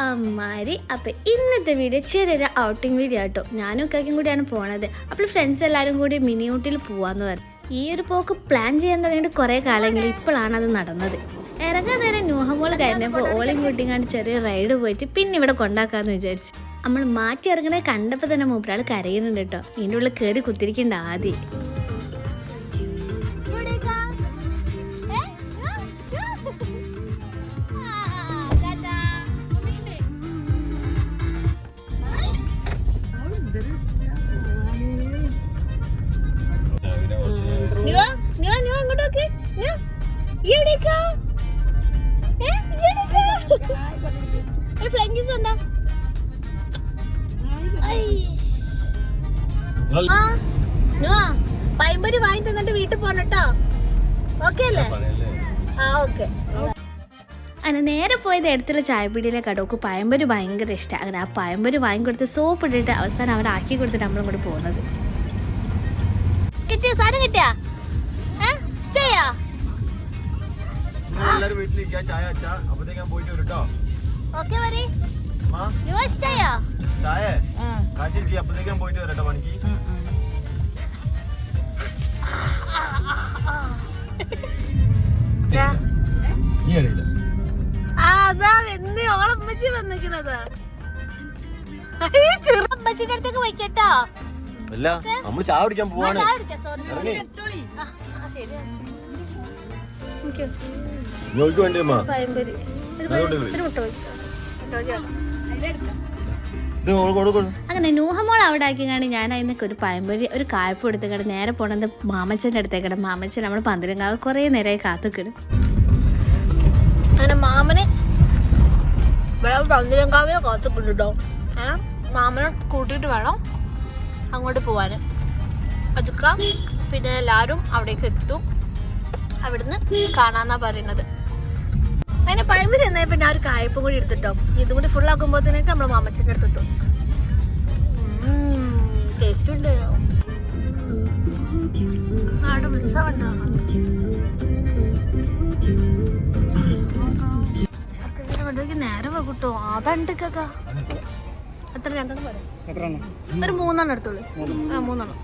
അമ്മാരി അപ്പം ഇന്നത്തെ വീഡിയോ ചെറിയൊരു ഔട്ടിംഗ് വീഡിയോ കേട്ടോ ഞാനും ഒക്കെയും കൂടിയാണ് പോണത്. അപ്പോൾ ഫ്രണ്ട്സ് എല്ലാവരും കൂടി മിനി ഊട്ടിയിൽ പോവാന്ന് പറഞ്ഞു ഈ ഒരു പോക്ക് പ്ലാൻ ചെയ്യാൻ തുടങ്ങിയിട്ട് കുറേ കാലങ്ങളിൽ ഇപ്പോഴാണ് അത് നടന്നത്. ഇറങ്ങാൻ നേരം ന്യൂഹമോൾ കഴിഞ്ഞപ്പോൾ ഓളിയും കൂട്ടിങ്ങാണ്ട് ചെറിയ റൈഡ് പോയിട്ട് പിന്നെ ഇവിടെ കൊണ്ടാക്കാമെന്ന് വിചാരിച്ചു. നമ്മൾ മാറ്റി ഇറങ്ങണേ കണ്ടപ്പോൾ തന്നെ മൂപ്പരാൾ കരയുന്നുണ്ട് കേട്ടോ. ഇതിന്റെ ഉള്ളിൽ കയറി കുത്തിരിക്കേണ്ട ആദ്യം. ആ, നിവ, പഴംപൊരി വാങ്ങി തന്നിട്ട് വീട്ടിൽ പോണട്ടോ ഓക്കെ അല്ലേ? ആ ഓക്കെ. അങ്ങനെ നേരെ പോയത് എടുത്തുള്ള ചായപ്പിടിയിലെ കടക്ക് പയമ്പൊരു ഭയങ്കര ഇഷ്ടമാണ് അങ്ങനെ ആ വാങ്ങി വാങ്ങിക്കൊടുത്ത് സോപ്പ് ഇട്ടിട്ട് അവസാനം അവിടെ ആക്കി കൊടുത്തിട്ട് നമ്മളും കൂടെ പോകുന്നത്. കിട്ടിയ? സാധനം കിട്ടിയാ? പോയിട്ട് കേട്ടോ നീ അറിയില്ല ആ അതാ എന്ത് ഓളമ്മച്ചി വന്നിക്കണത്. ചെറുപ്പച്ചിന്റെ അടുത്തേക്ക് പോയിക്കട്ടോ. അല്ല നമ്മൾ ചായ കുടിക്കാൻ പോവാണ്. നോക്കി വേണ്ടി മുട്ട ഒഴിച്ചോ. മുട്ട ഒഴിച്ചോ. അങ്ങനെ നൂഹമോൾ അവിടെ ആക്കി കാണി ഞാൻ അതിനൊക്കെ ഒരു പഴംപൊരി ഒരു കായ്പ എടുത്ത് നേരെ പോണത് മാമച്ചന്റെ അടുത്തേക്കട മാമച്ചൻ നമ്മൾ പന്തലങ്കാവ് കുറേ നേരമായി കാത്തുക്കിടും അങ്ങനെ മാമന് ഇവിടെ പന്തരങ്കാവിലെ കാത്തുക്കിട്ടോ മാമനെ കൂട്ടിട്ട് വേണം അങ്ങോട്ട് പോവാൻ അതൊക്കെ പിന്നെ എല്ലാവരും അവിടേക്ക് എത്തും. അവിടുന്ന് കാണാന്നാ പറയുന്നത്. അങ്ങനെ പഴമ്പ് ചെന്നപ്പോ പിന്നെ ആ ഒരു കായപ്പും കൂടി എടുത്തിട്ടോ. ഇതും കൂടി ഫുൾ ആക്കുമ്പോഴത്തേക്ക് നമ്മൾ മാമച്ചന്റെ അടുത്തെത്തും ടേസ്റ്റ് ഉണ്ട്? അവിടെ ഉത്സവം ഉണ്ടാകും ശർക്കര വെള്ളക്ക് നേരെ വെക്കൂട്ടോ അതുണ്ട് കക്ക എത്ര രണ്ടെണ്ണം പറയാം ഒരു മൂന്നെണ്ണം എടുത്തോളൂ. ആ മൂന്നെണ്ണം.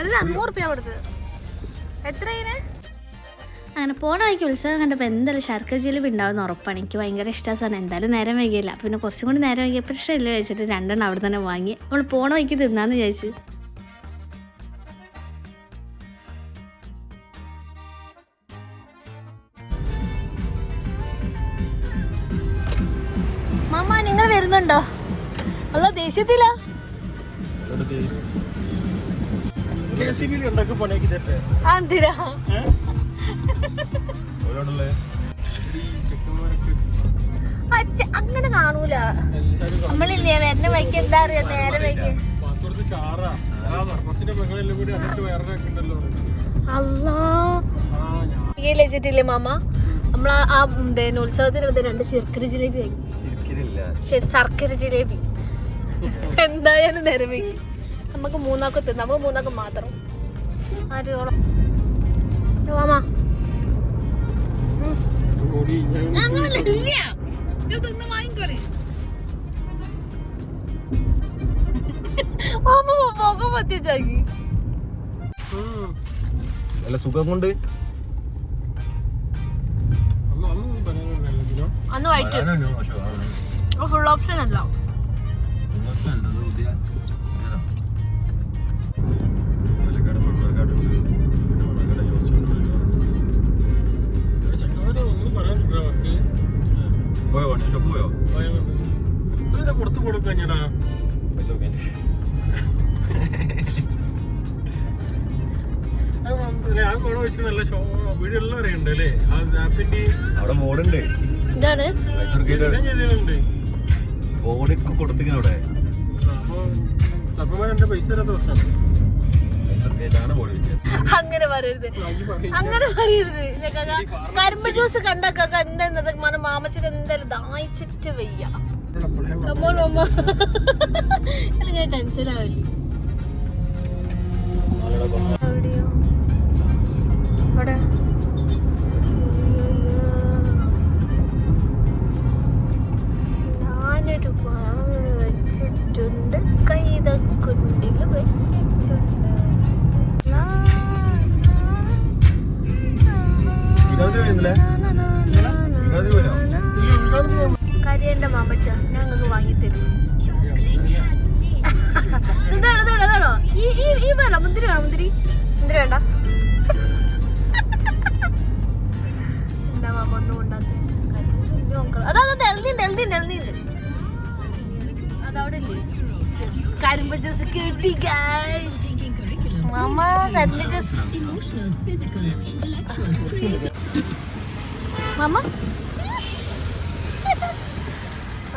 അല്ല നൂറ് രൂപ കൊടുത്തത്. എത്ര അങ്ങനെ പോണ വഴിക്ക് ഉത്സവം കണ്ടപ്പോൾ എന്തായാലും ശർക്കര ജിലേബി ഉണ്ടാവുന്ന ഉറപ്പാണ്. എനിക്ക് ഭയങ്കര ഇഷ്ടമാണ് എന്തായാലും നേരം വൈകിയില്ല. അപ്പോൾ പിന്നെ കുറച്ചും കൂടി നേരം വൈകിയ പ്രശ്നമില്ല വെച്ചിട്ട് രണ്ടെണ്ണം അവിടെ തന്നെ വാങ്ങി. നമ്മൾ പോണ വഴിക്ക് തിന്നാന്ന് വിചാരിച്ചു മാമ നിങ്ങൾ വരുന്നുണ്ടോ? അല്ല ദേഷ്യത്തില. ഉണ്ടാക്കി പണിയാക്കി തരട്ടെ എന്തിനാ അങ്ങനെ കാണൂല. നമ്മളില്ലേ വരുന്ന വൈക്ക് എന്താ അറിയാ? നേരെ വൈക്ക് അല്ലേ മാമ? നമ്മൾ ആ ഉത്സവത്തിന് വന്ന് രണ്ട് ശർക്കര ജിലേബി ശർക്കര ജിലേബി. എന്തായാലും നേരെ വൈകി നമുക്ക് മൂന്നാക്ക് തിന്നാം. നമുക്ക് മൂന്നാക്ക് മാത്രം. ആരോളം ഞാൻ മാമ മുഖം പറ്റിച്ചാക്കി അല്ല സുഖം കൊണ്ട് അന്ന് വൈറ്റ്. ഫുൾ ഓപ്ഷൻ അല്ല പറയാനില്ല പോയോ വണ്ടി ഷോപ്പ് പോയോ ഇവരിത് കൊടുത്തു കൊടുക്കാൻ ഞാനാ അവിടെ മോഡുണ്ട് ബോർഡൊക്കെ കൊടുത്തിരിക്കണം അവിടെ. സത്യമായ എന്റെ പൈസ തരാത്ത പ്രശ്നമാണ് അങ്ങനെ പറയരുത്. അങ്ങനെ പറയരുത്. ഇല്ല ജ്യൂസ് കണ്ട എന്താ മന മാമച്ചിട്ട് എന്തായാലും ദായിച്ചിട്ട് വയ്യ. കമ്മോൾ മമ്മ അല്ല ഞാനൊരു വെച്ചിട്ടുണ്ട്. കൈതക്കുണ്ടിൽ വെച്ചിട്ടുണ്ട്. കരിയന്റെ മാമ്പച്ച ഞങ്ങൾക്ക് വാങ്ങിത്തരും. ഇതാണോ ഇതാണോ ഇതാണോ? ഈ ഈ ഈ മുന്തിരി വേണോ മുന്തിരി. മുന്തിരി വേണ്ട. എന്താ മാമ ഒന്നും കൊണ്ടാത്ത അതാ അതാ എഴുതിണ്ട് എഴുതിണ്ട് എഴുതിണ്ട് അതവിടെ കരിമ്പ് ജ്യൂസ് കിട്ടി guys. മാമ കരിമ്പ് ജ്യൂസ് മാമ?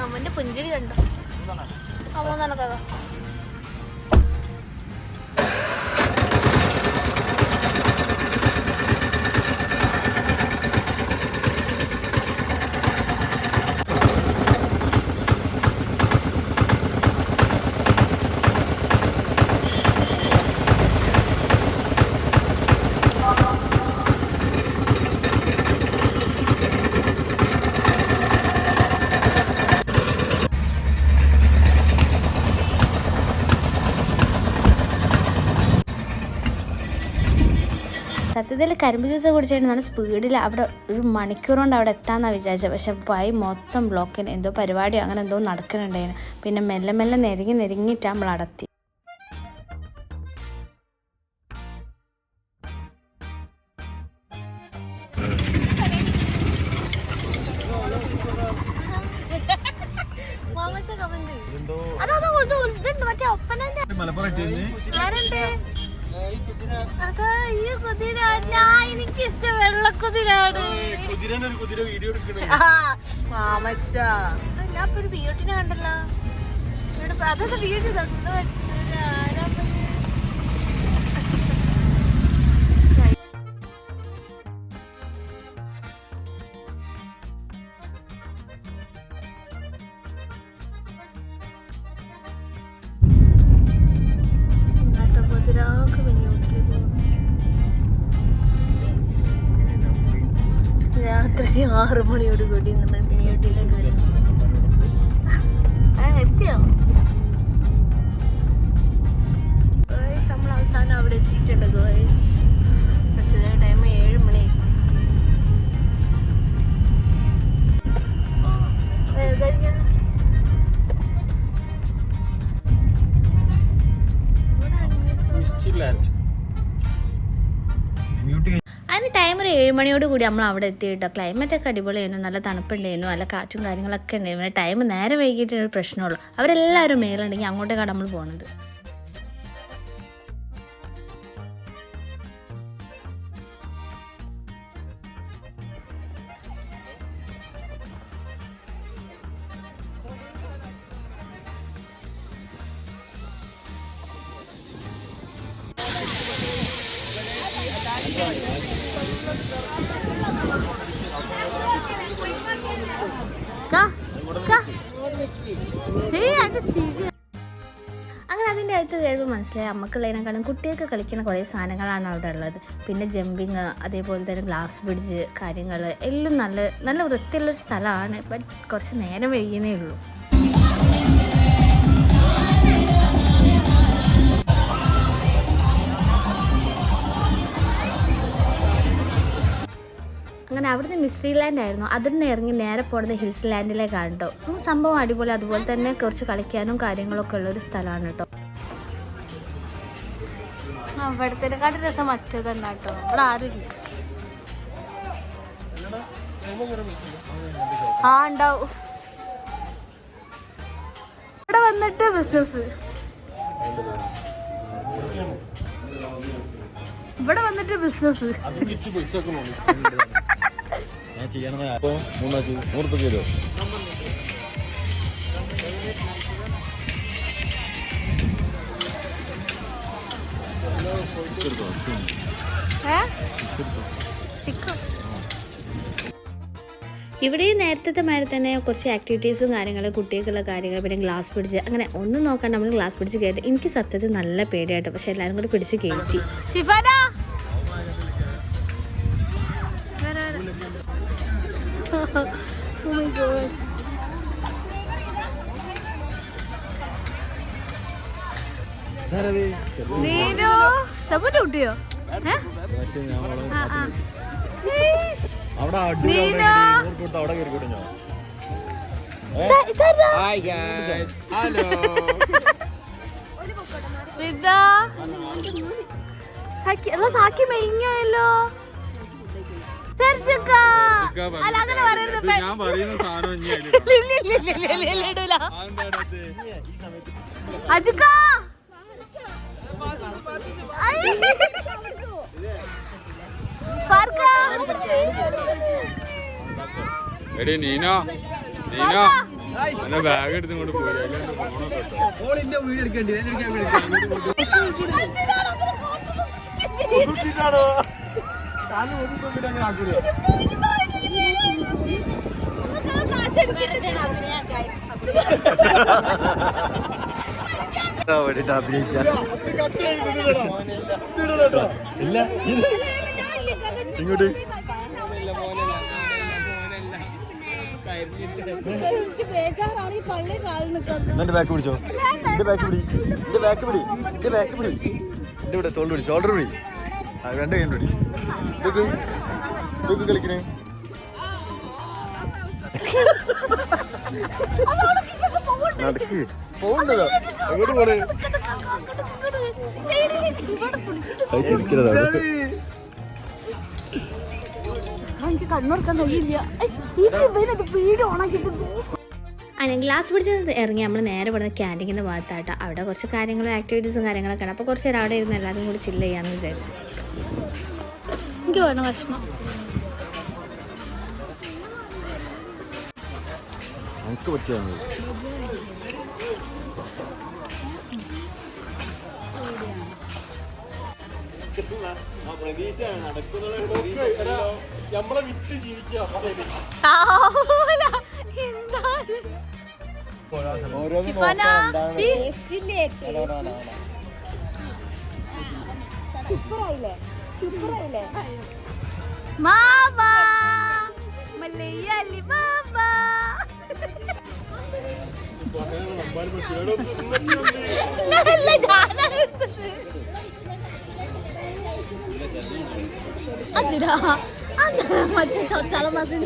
അമ്മന്റെ പുഞ്ചിരി കണ്ടോ? അമ്മ കഥ സത്യത്തിൽ കരിമ്പ് ജ്യൂസ് കുടിച്ചിട്ട് നല്ല സ്പീഡിൽ അവിടെ ഒരു മണിക്കൂർ കൊണ്ട് അവിടെ എത്താമെന്നാണ് വിചാരിച്ചത്. പക്ഷെ വഴി മൊത്തം ബ്ലോക്കിന് എന്തോ പരിപാടിയോ അങ്ങനെ എന്തോ നടക്കുന്നുണ്ടായിരുന്നു. പിന്നെ മെല്ലെ മെല്ലെ നെരുങ്ങി നെരുങ്ങിയിട്ട് നമ്മൾ അടത്തി രാത്രി ആറു മണിയോട് കൂടി നമ്മൾ മിനിയൂട്ടിയിലേക്ക് ഒരു മണിയോട് കൂടി നമ്മൾ അവിടെ എത്തി കേട്ടോ. ക്ലൈമറ്റ് ഒക്കെ അടിപൊളിയായിരുന്നു. നല്ല തണുപ്പുണ്ടായിരുന്നു. നല്ല കാറ്റും കാര്യങ്ങളൊക്കെ ഉണ്ടായിരുന്നു. ടൈം നേരെ വൈകിട്ടൊരു പ്രശ്നമുള്ളൂ. അവരെല്ലാവരും മേലുണ്ടെങ്കിൽ അങ്ങോട്ടേക്കാണ് നമ്മൾ പോണത്. മനസ്സിലായി അമ്മക്കുള്ളതിനെക്കാളും കുട്ടികൾക്ക് കളിക്കുന്ന കുറേ സാധനങ്ങളാണ് അവിടെ ഉള്ളത്. പിന്നെ ജമ്പിങ് അതേപോലെ തന്നെ ഗ്ലാസ് ബ്രിഡ്ജ് കാര്യങ്ങൾ എല്ലാം നല്ല നല്ല വൃത്തിയുള്ളൊരു സ്ഥലമാണ്. ബട്ട് കുറച്ച് നേരം വൈകുന്നേ ഉള്ളൂ. അങ്ങനെ അവിടുന്ന് മിസ്റ്ററി ലാൻഡ് ആയിരുന്നു. അതിൽ നിന്ന് ഇറങ്ങി നേരെ പോണത് ഹിൽസ് ലാൻഡിലേക്കാണ് കേട്ടോ സംഭവം അടിപൊളി. അതുപോലെ തന്നെ കുറച്ച് കളിക്കാനും കാര്യങ്ങളൊക്കെ ഉള്ള ഒരു സ്ഥലമാണ് കേട്ടോ അവിടത്തേക്കാട്ട് രസം മറ്റേ തന്നെ കേട്ടോ ഇവിടെ ആരുമില്ല. ആ ഉണ്ടാവും. ഇവിടെ വന്നിട്ട് ബിസിനസ് ഇവിടെ വന്നിട്ട് ബിസിനസ് ഞാൻ അപ്പൊ മൂന്നാച്ചു നൂറ് ഇവിടെ നേരത്തെ മാതിരി തന്നെ കുറച്ച് ആക്ടിവിറ്റീസും കാര്യങ്ങളും കുട്ടികൾക്കുള്ള കാര്യങ്ങൾ പിന്നെ ഗ്ലാസ് പിടിച്ച് അങ്ങനെ ഒന്നും നോക്കാൻ നമ്മൾ ഗ്ലാസ് പിടിച്ച് കയറ്റി എനിക്ക് സത്യത്തിൽ നല്ല പേടിയായിട്ട് പക്ഷെ എല്ലാവരും കൂടി പിടിച്ച് കയറ്റി നീനോ! സബുന്റെ കുട്ടിയോ? ഏ? സാക്കി മെലിഞ്ഞോയല്ലോ അങ്ങനെ പറയരുത് ഞാൻ പറയുന്ന സാധനം. അജുക്ക. എടി നീനോ? നീനോ? എന്നെ ബാഗ് എടുത്ത് ഇങ്ങോട്ട് പോയി photo വേണ്ടിട്ട് അഭിനയിക്കാൻ ഇല്ല. ഇങ്ങോട്ട് എന്റെ ബാക്ക് പിടിച്ചോ? എന്റെ ബാക്ക് പിടി. എന്റെ ബാക്ക് പിടി. എന്റെ ബാക്ക് പിടി. എന്റെ ഇവിടെ തോൾ പിടി. ഷോൾഡർ പിടി. രണ്ട് കൈ പിടി. ഇതൊക്കെ ഇതൊക്കെ കളിക്കണേ? നടക്ക്. എങ്ങോട്ട് പോണേ കഴിച്ചിരിക്കണതാ എനിക്ക് കണ്ണുറക്കാൻ കഴിയില്ല. വീട് ഓണാക്കിട്ട് അങ്ങനെ ഗ്ലാസ് പിടിച്ച് ഇറങ്ങി നമ്മൾ നേരെ ഇവിടുന്ന് ക്യാന്റീന്റെ ഭാഗത്തായിട്ട് അവിടെ കുറച്ച് കാര്യങ്ങളും ആക്ടിവിറ്റീസും കാര്യങ്ങളൊക്കെ ആണ് അപ്പോൾ കുറച്ച് നേരം അവിടെ ഇരുന്ന് എല്ലാവരും കൂടി ചില്ല് ചെയ്യാമെന്ന് വിചാരിച്ചു. എനിക്ക് വേണം ഭക്ഷണം. നമുക്ക് പറ്റിയാണ് നമ്മളെ വിറ്റ് ജീവിക്കാം മാമാ. മലയാളി മാമാ. ഞാനാണ് എടുത്തത് അതിരാ അത് മറ്റേ ചൊച്ചാള മാസം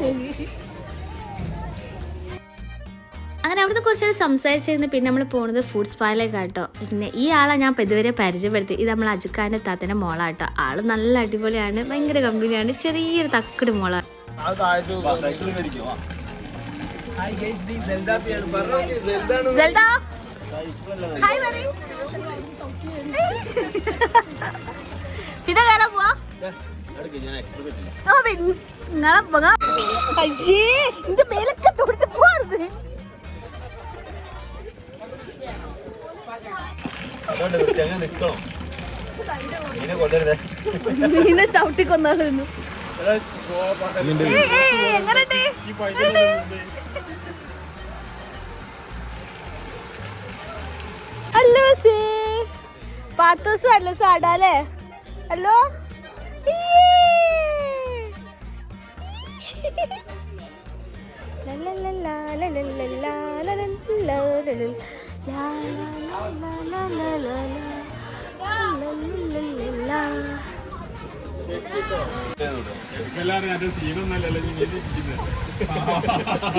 അങ്ങനെ അവിടുന്ന് കുറച്ച് നേരം സംസാരിച്ചിരുന്ന് പിന്നെ നമ്മൾ പോകുന്നത് ഫുഡ് സ്പായിലേക്ക് കേട്ടോ പിന്നെ ഈ ആളെ ഞാൻ ഇപ്പോൾ ഇതുവരെ പരിചയപ്പെടുത്തി. ഇത് നമ്മൾ അജുക്കാന്റെ താത്തന്റെ മോളാട്ടോ. ആൾ നല്ല അടിപൊളിയാണ് ഭയങ്കര കമ്പനിയാണ് ചെറിയൊരു തക്കട് മോളാണ് സെൽദ? ഹായ് പറയ് ഫിദ കയറാൻ പോവാ. നിങ്ങളെ അയ്യേ എന്റെ മേലൊക്കെ തുടിച്ച് പോവാറുത് മീനെ ചവിട്ടി കൊന്നാളുന്നു എങ്ങനെയുണ്ട്? ഹലോ സേ പാത്തോസ് ഹലോ സാടാലേ ഹലോ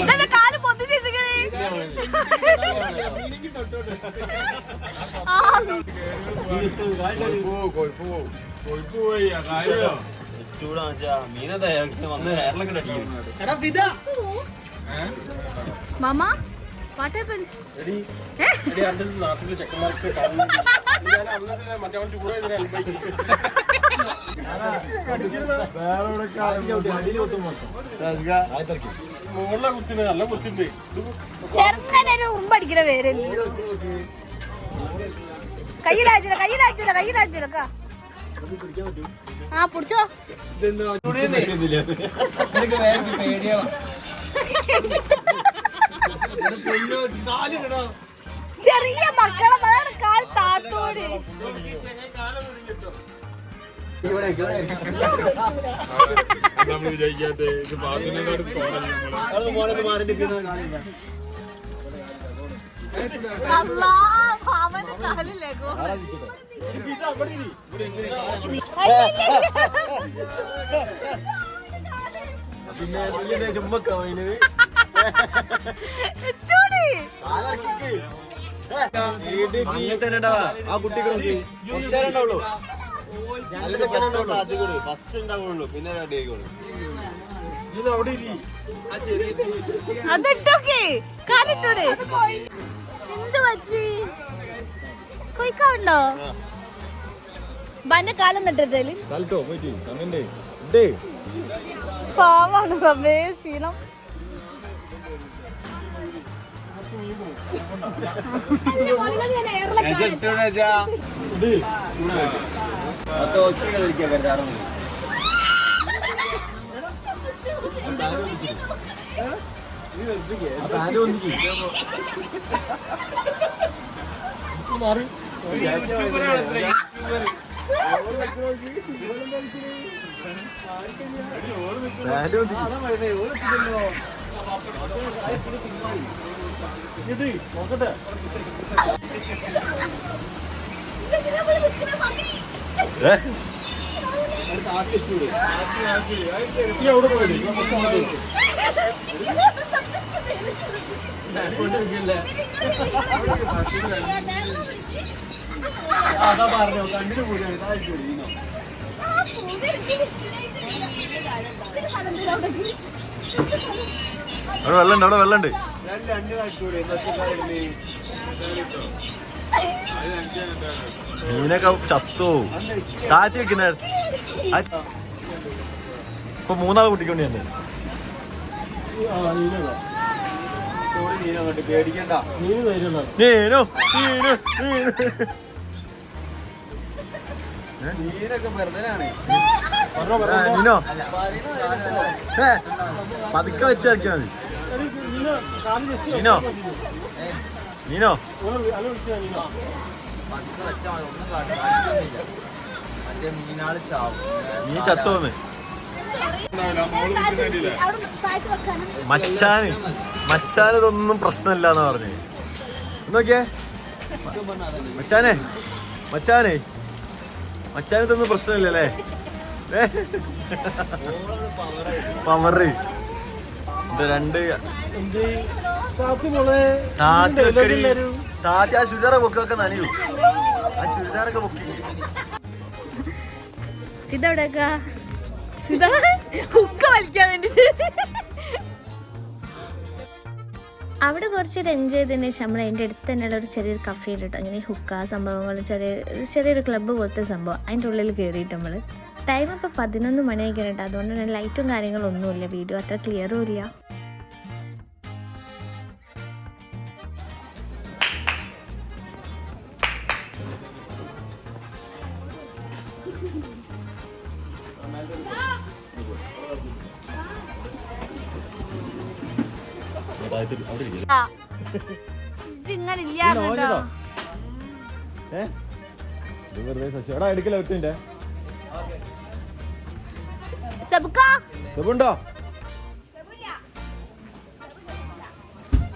ഇതെന്താ കാൽ? ആ, പോയി മാമ വാട്ട് ഹാപ്പൻ? ചെറുങ്ങനെ ഒരു ഉറുമ്പടിക്കണ പേരല്ലേ? കൈയിടാച്ചില്ല കൈയിടാച്ചില്ല കൈയിടാച്ചില്ല കാ. ആ പിടിച്ചോ. ചെറിയ മക്കളെ അതാണ് കാൽ താത്തോട്. നമ്മൾ വിചാരിക്കാത്ത പിന്നെ വലിയ ചുമ്മക്കാ അതിന്. ആ കുട്ടിക്ക് നോക്ക്. കുറച്ച് നേരം ഉണ്ടാവുള്ളൂ. നല്ല ഉണ്ടാവുള്ളൂ. ഫസ്റ്റ് ഉണ്ടാവുള്ളൂ പിന്നെ റെഡി ആയിക്കോളൂ അതിട്ടോക്കെ. കാലിട്ടോടെ. എന്ത് പറ്റി? കൊയ്ക്കാവുണ്ടോ? ബന്റെ കാലം ഇണ്ടേ പാവാണ് റബ്ബേ ക്ഷീണം. ആ. ഒന്നിക്ക് ഇത് നോക്കട്ടെ ഏ? വെള്ളണ്ട് അതാ പറഞ്ഞു കണ്ടിട്ട് പോയി അവിടെ വെള്ളമുണ്ട് അവിടെ വെള്ളമുണ്ട് മീനൊക്കെ ചത്തു. താറ്റി വെക്കുന്ന. ഇപ്പൊ മൂന്നാൾ കുട്ടിക്കൊണ്ട് തന്നെ പതുക്കെ വെച്ച് മതി. നീനോ? നീ ചത്തോന്ന്. മച്ചാന്. മച്ചാന് ഇതൊന്നും പ്രശ്നമില്ല എന്ന് പറഞ്ഞു. നോക്കിയേ മച്ചാനെ മച്ചാനെ. മച്ചാന് ഇതൊന്നും പ്രശ്നമില്ലല്ലേ പവറ്. ഇത് രണ്ട് താത്തി വെക്കടി. താത്തി ആ ചുരിദാറ പൊക്കൊക്കെ നനയൂ. ആ ചുരിദാറൊക്കെ പൊക്കി ഇതെവിടെക്കാ ഇതാ ഹുക്ക വലിക്കാൻ വേണ്ടി അവിടെ കുറച്ച് എൻജോയ് ചെയ്തതിന് ശേഷം നമ്മൾ അതിന്റെ അടുത്ത് തന്നെയുള്ള ഒരു ചെറിയൊരു കഫേ കേട്ടോ അങ്ങനെ ഹുക്ക സംഭവങ്ങൾ ചെറിയ ചെറിയൊരു ക്ലബ്ബ് പോലത്തെ സംഭവം അതിന്റെ ഉള്ളിൽ കയറിയിട്ട് നമ്മൾ ടൈം ഇപ്പോൾ പതിനൊന്ന് മണിയൊക്കെ കേട്ടോ അതുകൊണ്ട് തന്നെ ലൈറ്റും കാര്യങ്ങളും ഒന്നുമില്ല വീഡിയോ അത്ര ക്ലിയറും ഇല്ല. വെറുതെ ശശി. എടാ എടുക്കല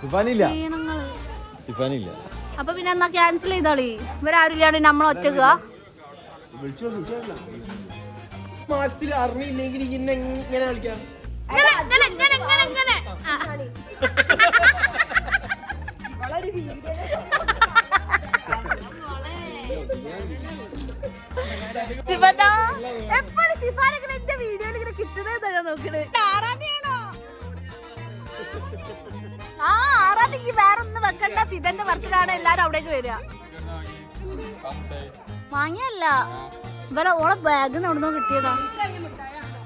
സിഫാനില്ല സിഫാനില്ല അപ്പൊ പിന്നെ എന്നാ ക്യാൻസൽ ചെയ്തോളി. ഇവരാരും ഇല്ലാണ്ട് നമ്മൾ ഒറ്റക്കുക മാസത്തിൽ അറിവില്ലെങ്കിൽ ഇങ്ങനെ എങ്ങനെ കളിക്കാം എപ്പോഴും ശിഫാനൊക്കെ എന്റെ വീഡിയോയിൽ ഇങ്ങനെ കിട്ടുന്നതാ ഞാൻ നോക്കണത് ആറാം ആ തീയതിക്ക് വെക്കണ്ട. ഫിദന്റെ ബർത്ത്ഡേ എല്ലാരും അവിടേക്ക് വരിക. വാങ്ങിയല്ല. ഇവരെ ഓളെ ബാഗ് എവിടുന്നോ കിട്ടിയതാ.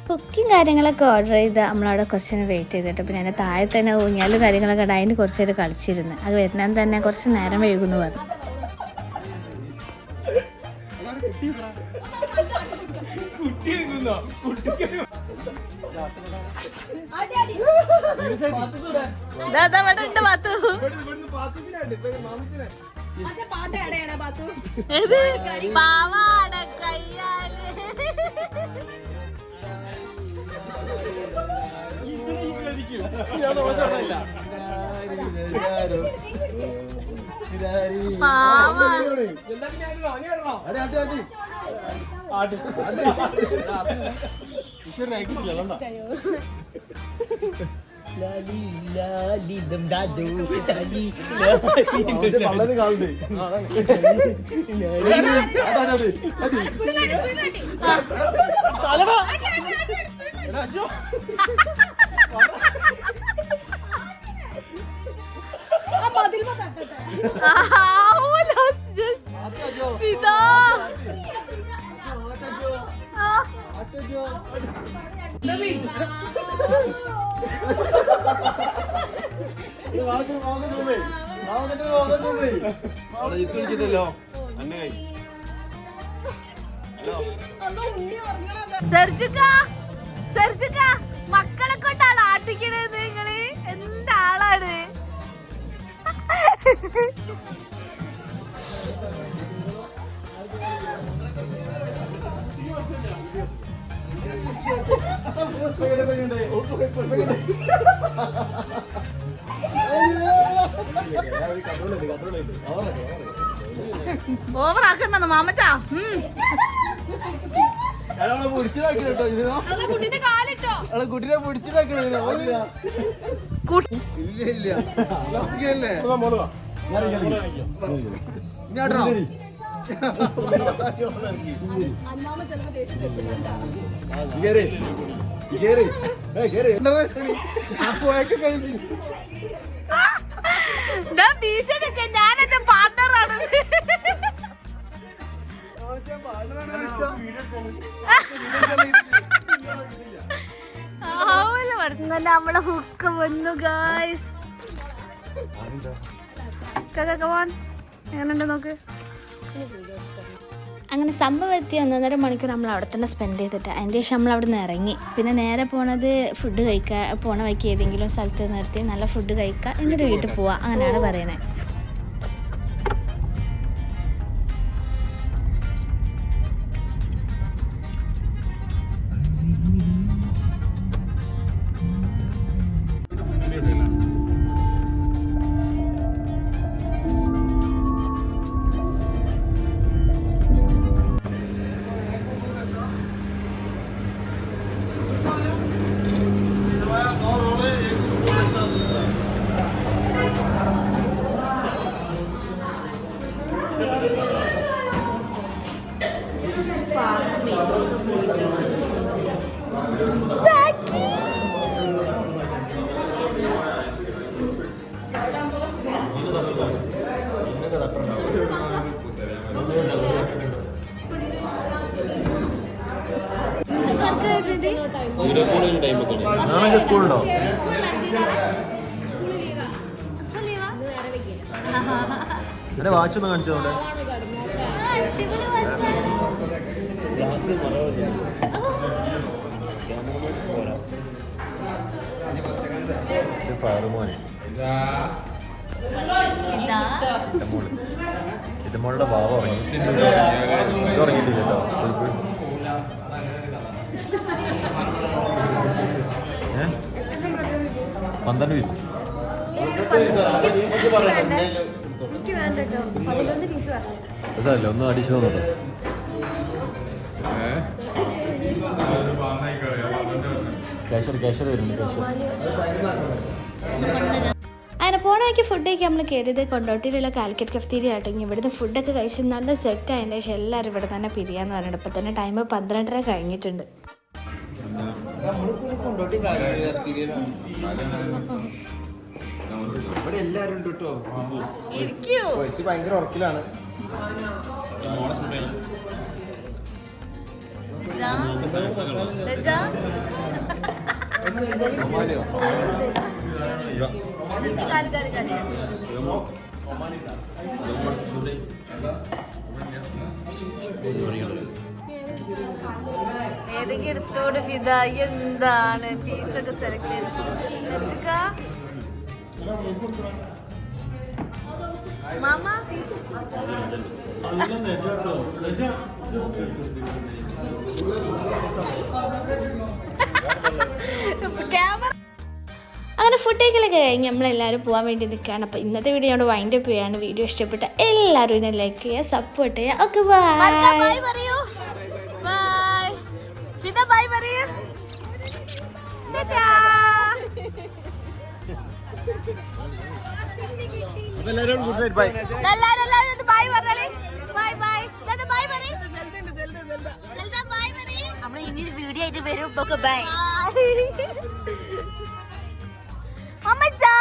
കുക്കിങ് കാര്യങ്ങളൊക്കെ ഓർഡർ ചെയ്ത് നമ്മളവിടെ കുറച്ച് നേരം വെയിറ്റ് ചെയ്തിട്ട് പിന്നെ എന്റെ താഴെ തന്നെ ഊഞ്ഞാലും കാര്യങ്ങളൊക്കെ ഉണ്ട് അതിന് കുറച്ച് നേരം കളിച്ചിരുന്നു. അത് വരുന്നതിന് തന്നെ കുറച്ച് നേരം വൈകുന്നു പറഞ്ഞു ദാ, ദാ, ഇവിടെ ഉണ്ട് ബാത്തു. ലാലി കയ്യാൽ പാവാണ് ഈശ്വരനെ അയക്കില്ല കണ്ടാ വളരെ കാണുന്നുണ്ട് ആവൂല, just ഫിദ. ആ. വിളിച്ചിട്ടല്ലോ അന്നെ മക്കളെ കൊണ്ടാണ് ആട്ടിക്കണത് നിങ്ങൾ. എന്താളാണ് ഓവർ ആക്കണ്ടെന്ന് മാമച്ചാ. കുട്ടിനെ പിടിച്ചിട്ടാക്കണ കുട്ടി- ഇല്ല. ഇല്ല ഭീഷണിയൊക്കെ ഞാൻ എന്റെ പാർട്ണറാണ് നമ്മളെ ഹുക്ക് വന്നു ഗായ്സ് കമാൻ എങ്ങനെയുണ്ട് നോക്ക് അങ്ങനെ സംഭവം എത്തി ഒന്നൊന്നര മണിക്കൂർ നമ്മൾ അവിടെ തന്നെ സ്പെൻഡ് ചെയ്തിട്ട്. അതിന്റെ ശേഷം നമ്മൾ അവിടെ നിന്ന് ഇറങ്ങി. പിന്നെ നേരെ പോണത് ഫുഡ് കഴിക്കുക പോണ വഴിക്ക് ഏതെങ്കിലും സ്ഥലത്ത് നിർത്തി നല്ല ഫുഡ് കഴിക്കുക എന്നിട്ട് വീട്ടിൽ പോവുക അങ്ങനെയാണ് പറയുന്നത്. നാളെ എന്റെ വാച്ച് ഒന്ന് കാണിച്ചോണ്ട് ഫാറുമോനെ ഇറ്റമോൾ ഇറ്റമോളുടെ ഭാവം ഉറങ്ങി. പന്ത്രണ്ട് പീസ് അതല്ല ഒന്ന് അഡീഷണൽ ക്യാഷർ അങ്ങനെ പോണ വഴിക്ക് ഫുഡ് കഴിക്കാൻ നമ്മൾ കയറിയത് കൊണ്ടോട്ടിയിലുള്ള കാലിക്കറ്റ് കഫ്തീരി ആട്ടെങ്കിൽ ഇവിടുന്ന് ഫുഡൊക്കെ കഴിച്ച് നല്ല സെറ്റ് ആയതിന്റെ ശേഷം എല്ലാവരും ഇവിടെ തന്നെ പിരിയാന്ന് പറഞ്ഞിട്ട്. ഇപ്പം തന്നെ ടൈം പന്ത്രണ്ടര കഴിഞ്ഞിട്ടുണ്ട്. ഇവിടെ എല്ലാരും ഉണ്ട് കേട്ടോ എനിക്ക് ഭയങ്കര ഉറക്കിലാണ്. ലജ ഏതെങ്കിലും എടുത്തോട് ഫിദ? എന്താണ് പീസൊക്കെ സെലക്ട് ചെയ്തത്? മാമ? പീസ് ക്യാമറ അങ്ങനെ ഫുഡ് കഴിക്കലൊക്കെ കഴിഞ്ഞ് നമ്മളെല്ലാവരും പോകാൻ വേണ്ടി നിൽക്കുകയാണ് അപ്പോൾ ഇന്നത്തെ വീഡിയോ ഞങ്ങൾ വൈൻഡപ്പ് ചെയ്യാണ് വീഡിയോ ഇഷ്ടപ്പെട്ട എല്ലാവരും ഇതിനെ ലൈക്ക് ചെയ്യുക സപ്പോർട്ട് ചെയ്യുക. ഓക്കെ ബൈ പറയൂ. ഫിദ ബൈ പറയൂ. അപ്പൊ ഗുഡ് നൈറ്റ് ബൈ എല്ലാരും എല്ലാരും ഒന്ന് ബൈ പറഞ്ഞാലേ ബൈ ബൈ ബൈ പറയ്. സെൽദ ബൈ പറയ്. നമ്മൾ ഇനി വീഡിയോ ആയിട്ട് വരും. ബൈ അമ്മച്ചാ.